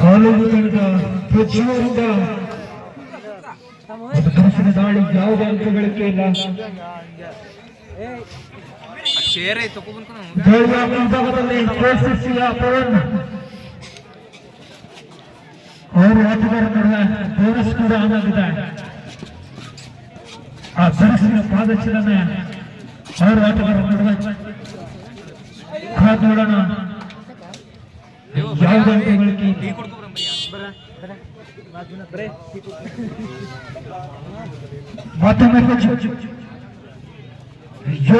College ತನಕ ಪ್ರತಿಯೊಂದ ಒಂದು ಕನಸಿನ ದಾಳಿ ಯಾವುದೇ ಅಂಕಗಳಿಕೆ ಇಲ್ಲ. ಅವರು ಆಟಗಾರ ಕೂಡ ಆಗಿದೆ ಆ ಸರಸಿನ ಪಾದಚಲನೆ ಅವರು ಆಟಗಾರ ನಡುವೆ ಕಾದ್ ನೋಡೋಣ ಯಾವುದೇ ಅಂಕಗಳಿಕೆ ಇಲ್ಲ. ಟೀ ಕೊಡ್ತು ಮತ್ತೊಮ್ಮೆ ಕೋಚ್ ಅಯ್ಯೋ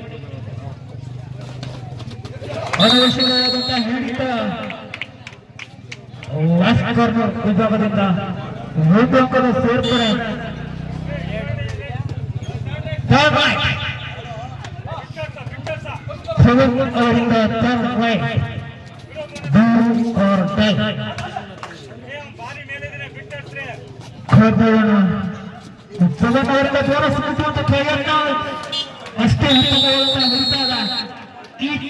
ಅನವಶ್ಯಕವಾದಂತಹ ಹಿಡಿತ ಲಾಸ್ಟ್ ಕಾರ್ನರ್ ವಿಭಾಗದಿಂದ ಒಂದು ಅಂಕದ ಸೇರ್ಪಡೆ ಥರ್ಡ್ ರೈಟ್ ಸೆವೆನ್ ಅವರಿಂದ third raid do or die ಖರ್ದೋಣ seven ಅವರಿಂದ ಬೋನಸ್ ಮುಗಿಸುವಂತ ಪ್ರಯತ್ನ ಅಷ್ಟೇ ಹಂತಗಳನ್ನು ಹುಡುಕಾಗ ಈಚ್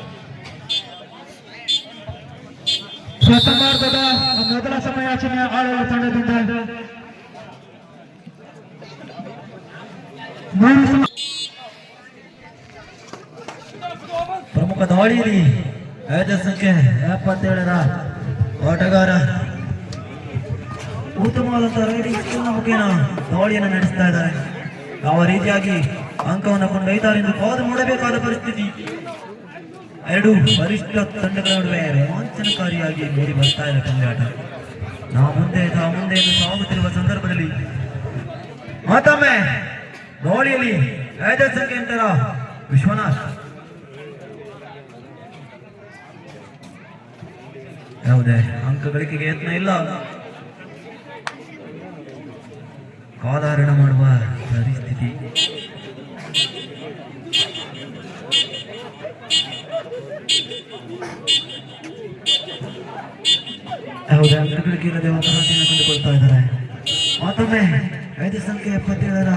ಪ್ರಥಮಾರ್ಧದ ಮೊದಲ ಆಡಳಿತ ತಂಡದಿಂದ. ಪ್ರಮುಖ ದಾಳಿ ಐದ ಸಂಖ್ಯೆ ಎಪ್ಪತ್ತೇಳರ ಆಟಗಾರ ಉತ್ತಮವಾದಂತಹ ರೈಡಿಂಗ್ ಸ್ಕಿಲ್ನ ಮುಖೇನ ದಾಳಿಯನ್ನು ನಡೆಸ್ತಾ ಇದ್ದಾರೆ. ಯಾವ ರೀತಿಯಾಗಿ ಅಂಕವನ್ನು ಕೊಂಡೊಯ್ತಾರೆ ಎಂದು ಕಾದು ನೋಡಬೇಕಾದ ಪರಿಸ್ಥಿತಿ. ಎರಡು ವರಿಷ್ಠ ತಂಡಗಳ ನಡುವೆ ರೋಮಾಂಚನಕಾರಿಯಾಗಿ ಮೂಡಿ ಬರ್ತಾ ಇದೆ ಪಂದ್ಯಾಟ ನಾವು ಮುಂದೆ ತಾ ಮುಂದೆ ಸಾಗುತ್ತಿರುವ ಸಂದರ್ಭದಲ್ಲಿ ಮತ್ತೊಮ್ಮೆ ಗೋಳಿಯಲ್ಲಿ ಐದರ ಸಂಖ್ಯೆ ಅಂತರ ವಿಶ್ವನಾಥ್. ಯಾವುದೇ ಅಂಕ ಗಳಿಕೆಗೆ ಯತ್ನ ಇಲ್ಲ. ಕಾಲಾರಣ ಮಾಡುವ ಪರಿಸ್ಥಿತಿ. ಯಾವುದೇ ಅಂಕ ಗಳಿಕೆ ಇಲ್ಲದೆ ಅಪರಾಧಿಯನ್ನು ಕಂಡುಕೊಳ್ತಾ ಇದ್ದಾರೆ. ಮತ್ತೊಮ್ಮೆ ಐದು ಸಂಖ್ಯೆ ಎಪ್ಪತ್ತೇಳರ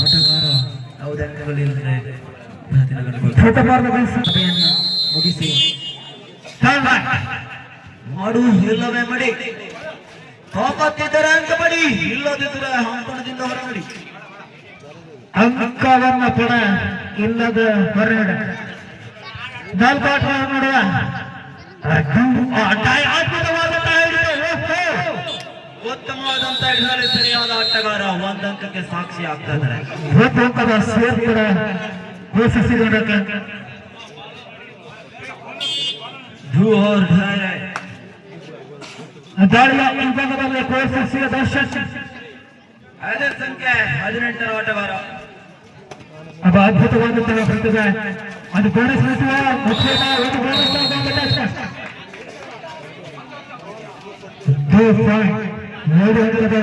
ಆಟಗಾರ ಯಾವುದೇ ಅಂಕಗಳಿಲ್ಲದೆ ಮುಗಿಸಿ. ಮಾಡು, ಇಲ್ಲವೇ ಮಾಡಿ. ತಾಕತ್ತಿದ್ದರೆ ಅಂಕ ಮಾಡಿ, ಇಲ್ಲದಿದ್ದರೆ ಹಂಪಣದಿಂದ ಹೊರಗಡಿ ಅಂಕವನ್ನ ಪಡ. ಇಲ್ಲದ ಹೊರಗಡೆ ನಾಲ್ಕು ಆಟ ನೋಡುವ ಅದ್ಭುತವಾದಂತಹ ಹಿಡಿತ. ಓಹೋ! ಉತ್ತಮವಾದಂತ ಹಿಡಿದಲ್ಲಿ ಸರಿಯಾದ ಆಟಗಾರ ಒಂದ್ ಅಂಕಕ್ಕೆ ಸಾಕ್ಷಿ ಆಗ್ತಾ ಇದ್ದಾರೆ ಒಂದು ಅಂಕದ ಸೇರ್ಪಡೆ ಘೋಷಿಸಿರುವುದಕ್ಕೆ ಧೂ ಔರ್ ಢಾಯ್. ದಾಳಿಯ ವಿಭಾಗದಲ್ಲಿ ಘೋಷಿಸಿದ ದರ್ಶನ್ ಐದನೇ ಸಂಖ್ಯೆ ಹದಿನೆಂಟರ ಆಟಗಾರ ಅದು ಅದ್ಭುತವಾದಂತಹ ಪ್ರತಿಭೆ. ಅದು ಘೋಷಿಸುವ ಮುಖ್ಯದ ಒಂದು ಘೋಷಿಸಿದ ಮೂರು ಅಂಕದ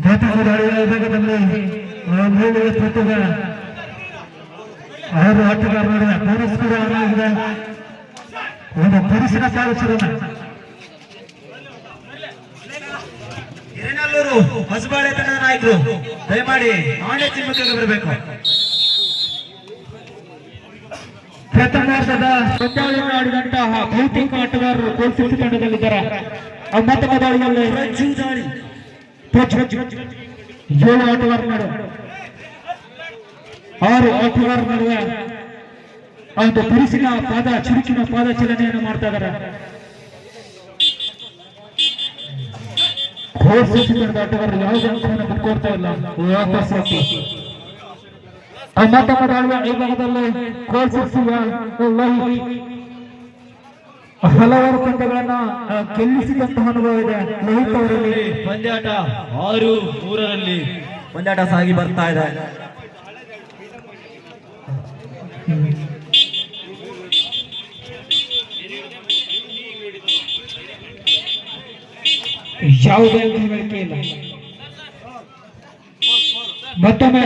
ಘಟಕ ದಾಳಿಯ ವಿಭಾಗದಲ್ಲಿ ಪ್ರತಿಭೆ. ಅವರು ಕೂಡ ಒಂದು ಪರಿಸರ ಕಾರ್ಯಾಚರಣೆ ಹಿರೇನಲ್ಲೂರು ಹೊಸಬಾಳೆ ತಂಡದ ನಾಯಕರು ದಯಮಾಡಿ ಆಣೆ ಚಿಮ್ಮಕ್ಕೆ ಬರಬೇಕು. ಪ್ರಥಮಾರ್ಧದ ಪಂದ್ಯಾವಳಿಯನ್ನು ಆಡಿದಂತಹ ಬಹುತೇಕ ಆಟಗಾರರು ಕೋಲ್ಸಿಸಿ ತಂಡದಲ್ಲಿದ್ದಾರೆ. ಆ ಮತ್ತೊಬ್ಬ ದಾಳಿಯಲ್ಲಿ ಏಳು ಆಟಗಾರರ ನಡುವೆ. ಆರು ಆಟಗಾರ ನಡುವೆ. ಒಂದು ಬಿರುಸಿನ ಪಾದ ಚುರುಕಿನ ಪಾದ ಚಲನೆಯನ್ನು ಮಾಡ್ತಾ ಇದ್ದಾರೆ. ತಂಡದ ಆಟಗಾರರು ಯಾವುದೇ ಅಂಶವನ್ನು ಬಿಟ್ಕೊಡ್ತಾ ಇಲ್ಲ. ವಾಪಸ್ ಹಾಕಿ ಆ ಮತ್ತೊಬ್ಬ ದಾಳಿಯ ಈ ಭಾಗದಲ್ಲಿ ಕೋಲ್ಸಿಸಿಯ ಲೋಹಿತ್ ಹಲವಾರು ಪಂದ್ಯಗಳನ್ನ ಗೆಲ್ಲಿಸಿದಂತಹ ಅನುಭವ ಇದೆ. ಲೋಹಿತ್ ಅವರಲ್ಲಿ. ಪಂದ್ಯಾಟ ಆರು ಮೂರರಲ್ಲಿ ಪಂದ್ಯಾಟ ಸಾಗಿ ಬರ್ತಾ ಇದೆ. ಯಾವುದೇ ಹೇಳಿಕೆ ಇಲ್ಲ ಮತ್ತೊಮ್ಮೆ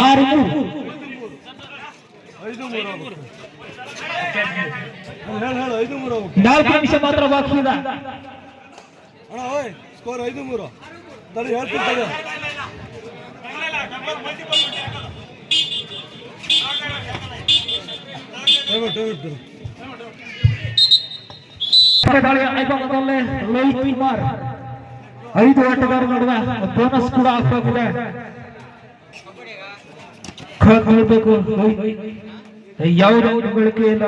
ಆರು ಮೂರು ಹೇಳು ಹೇಳು ಐದು ಮೂರು ನಾಲ್ಕು ನಿಮಿಷ ಮಾತ್ರ ಬಾಕಿ ಇದೆ ಅಣ್ಣ ಓಯ್ ಸ್ಕೋರ್ ಐದು ಮೂರು ತಡಿ ಹೇಳ್ತೀನಿ ತಡಿ ಟೈಮ್ ಟೈಮ್ ದಾಳಿಯ ಐಭಾಗದಲ್ಲಿ ಲೋಹಿತ್ ಕುಮಾರ್ ಐದು ಆಟಗಾರರ ನಡುವೆ ಬೋನಸ್ ಕೂಡ ಹಾಕಲಾಗಿದೆ ಕಾದ್ ನೋಡ್ಬೇಕು ಲೋಹಿತ್ ಯಾವುದೇ ಗಳಿಕೆ ಇಲ್ಲ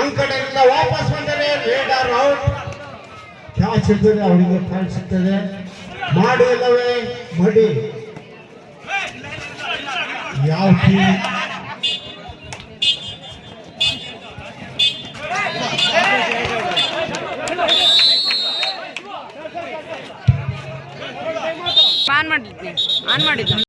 ಈ ಕಡೆಯಿಂದ ವಾಪಸ್ ಬಂದರೆ ರೇಡರ್ ಔಟ್ ಕ್ಯಾಚ್ ಇರ್ತದೆ ಅವರಿಗೆ ಪಾಯಿಂಟ್ ಸಿಗ್ತದೆ ಮಾಡಿ ಇಲ್ಲವೇ ಮಡಿ ಯಾವ ಟೀಮ್ ಆನ್ ಮಾಡಿದ್ದ